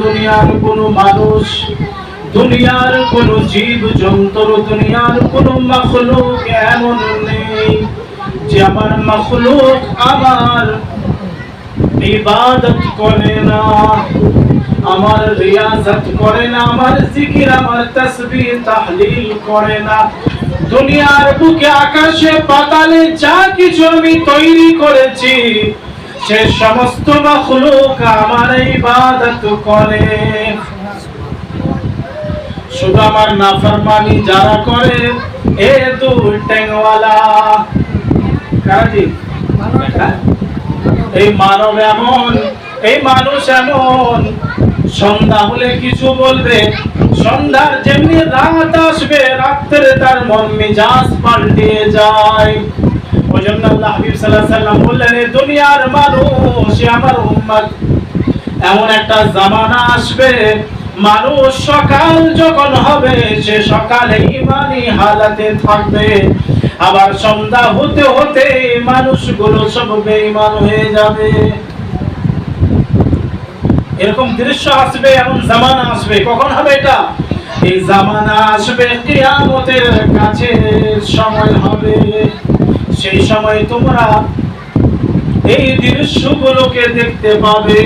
দুনিয়ার কোনো মানুষ, দুনিয়ার কোনো জীব জন্তু দুনিয়ার কোনো মখলুক এমন নেই যে আমার মখলুক আমার ইবাদত করে না, আমার রিয়াজত করে না, আমার জিকির, আমার তসবিহ, তাহলিল করে না। দুনিয়ার বুকে, আকাশে পাতালে যা কিছু আমি তৈরি করেছি সে সমস্ত মখলুক আমার ইবাদত করে। শুধু আমার নাফরমানি যারা করে, এ দু ট্যাংওয়ালা কারাজি হ্যাঁ? এই মানব এমন, এই মানুষ এমন। সন্ধ্যা হলে কিছু বলবে, সন্ধ্যার যেমনি রাত আসবে, রাত্রে তার মন মেজাজ পাল্টিয়ে যায়। ওই জন্য আল্লাহ হাবিব সাল্লাল্লাহু আলাইহি সাল্লাম বললেন এই মানুষ আমার উম্মত। এমন একটা জামানা আসবে, মানুষ সকাল যখন হবে, সে সকালে ইমানি হালাতে থাকবে। আবার সন্ধ্যা হতে হতে মানুষগুলো সব হয়ে যাবে। এরকম দৃশ্য আসবে, এমন জামানা আসবে। কখন হবে এটা? এই জামানা আসবে কিয়ামতের কাছে, সময় হবে। সেই সময় তোমরা এই দৃশ্যগুলোকে দেখতে পাবে।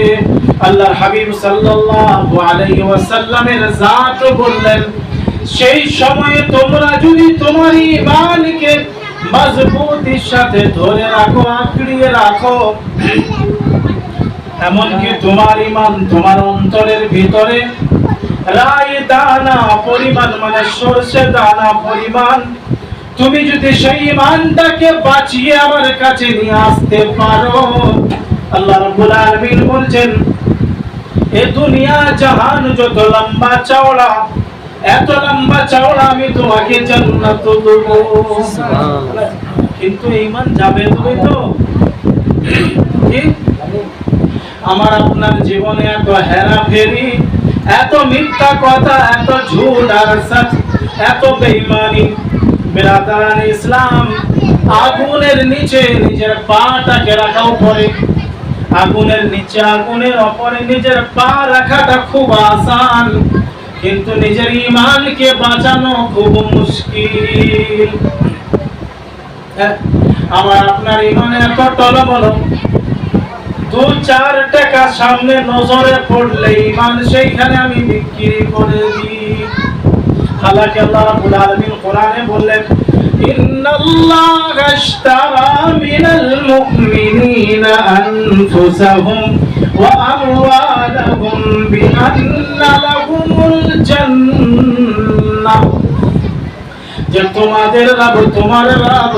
আল্লাহর হাবিব সাল্লাল্লাহু আলাইহি ওয়াসাল্লামের জাত বললেন, সেই সময়ে তোমরা যদি তোমার ঈমানকে মজবুতির সাথে ধরে রাখো, আঁকড়িয়ে রাখো, এমনকি তোমার ইমান তোমার অন্তরের ভিতরে রায় দানা পরিমাণ মানে সর্ষে দানা পরিমাণ তুমি যদি সেই ইমানটাকে বাঁচিয়ে আমার কাছে নিয়ে আসতে পারো আল্লাহ রাব্বুল আলামিন বলছেন এ দুনিয়া জাহান যত লম্বা চওড়া এত লম্বা চওড়া আমি তোমাকে জান্নাত দেবো। কিন্তু ইমান যাবে তুমি তো? আমার আপনার জীবনে এত হেরা ফেরি এত মিথ্যা কথা এত ঝুট আর সচ এত বেঈমানি বেরাদারান ইসলাম, আগুনের নিচে নিজের পাটাকে রাখা উপরে। আগুনের নিচে, আগুনের উপরে নিজের পা রাখাটা খুব আসান, কিন্তু নিজের ইমানকে বাঁচানো খুব মুশকিল। আমার আপনার ইমানে এত টলমল দু চার টাকা সামনে নজরে পড়লে ইমান সেইখানে আমি বিক্রি করে দিই। হালাকি আল্লাহ রাব্বুল আলামিন কোরআনে বললেন إن الله اشترى من المؤمنين أنفسهم وأموالهم بأن لهم الجنة যে তোমাদের লাভ তোমার লাভ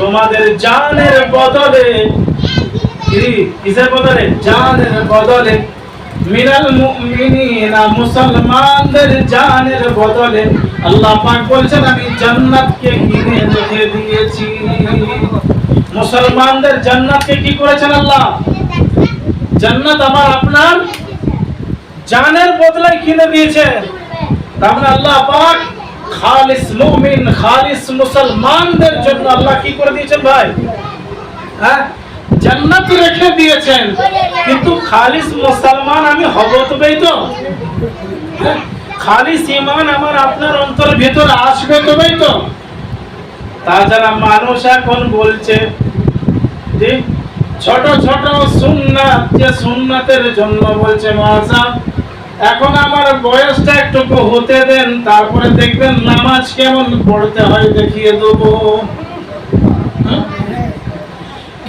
তোমাদের জানের বদলে কি কিসের বদলে জানের বদলে মিনাল মুমিনিনা মুসলমানদের জানের বদলে আল্লাহ পাক বলছেন, আমি জান্নাতকে কিনে রেখে দিয়েছি। মুসলমানদের জান্নাতকে কি করেছেন আল্লাহ? জান্নাত আমার আপনার জানের বদলায় কিনে দিয়েছেন তার মানে আল্লাহ পাক খালিস মুমিন, খালিস মুসলমানদের জন্য আল্লাহ কি করে দিয়েছেন ভাই? হ্যাঁ? জান্নাত রেখে দিয়েছেন কিন্তু খালিস মুসলমান, আমি হব তবেই তো হ্যাঁ? খালিস ইমান আমার আপনার অন্তর ভিতর আসবে তবেই তো তাছাড়া মানুষ এখন বলছে, যে ছোট ছোট সুন্নাত, যে সুন্নাতের জন্য বলছে মাসা এখন আমার বয়সটা একটু হতে দেন, তারপরে দেখবেন নামাজ কেমন পড়তে হয় দেখিয়ে দেবো?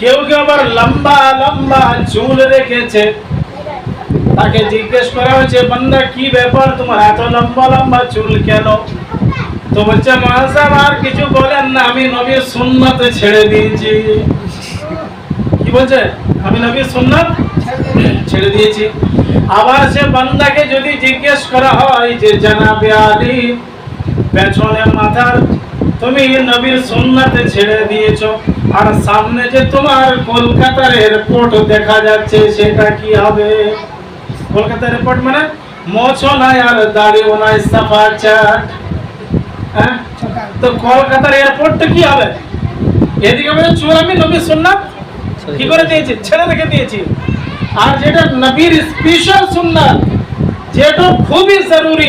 কেউ কেউ আবার লম্বা লম্বা চুল রেখেছে। তাকে জিজ্ঞেস করা হয়েছে, বান্দা, কি ব্যাপার তোমার? এত লম্বা লম্বা চুল কেন? তো বলছে, মহাসাব, আর কিছু বলেন না, আমি নবীর সুন্নতে ছেড়ে দিয়েছি। কি বলছে? আমি নবীর সুন্নত ছেড়ে দিয়েছি। আবার সে বান্দাকে যদি জিজ্ঞেস করা হয় যে, জানাবে আলী, পেছনে মাথার তুমি নবীর সুন্নাতে ছেড়ে দিয়েছ। আর সামনে যে তোমার কলকাতার এয়ারপোর্ট দেখা যাচ্ছে, সেটা কি হবে? কলকাতার এয়ারপোর্ট মানে মোছো নাই আর দাড়িও নাই সাফা চাট। হ্যাঁ? তো কলকাতার এয়ারপোর্টটা কি হবে? এদিকে চুল আমি নবীর সুন্নাত কি করে দিয়েছি? ছেড়ে রেখে দিয়েছি। আর যেটা নবীর স্পেশাল সুন্নাত, যেটা খুবই জরুরি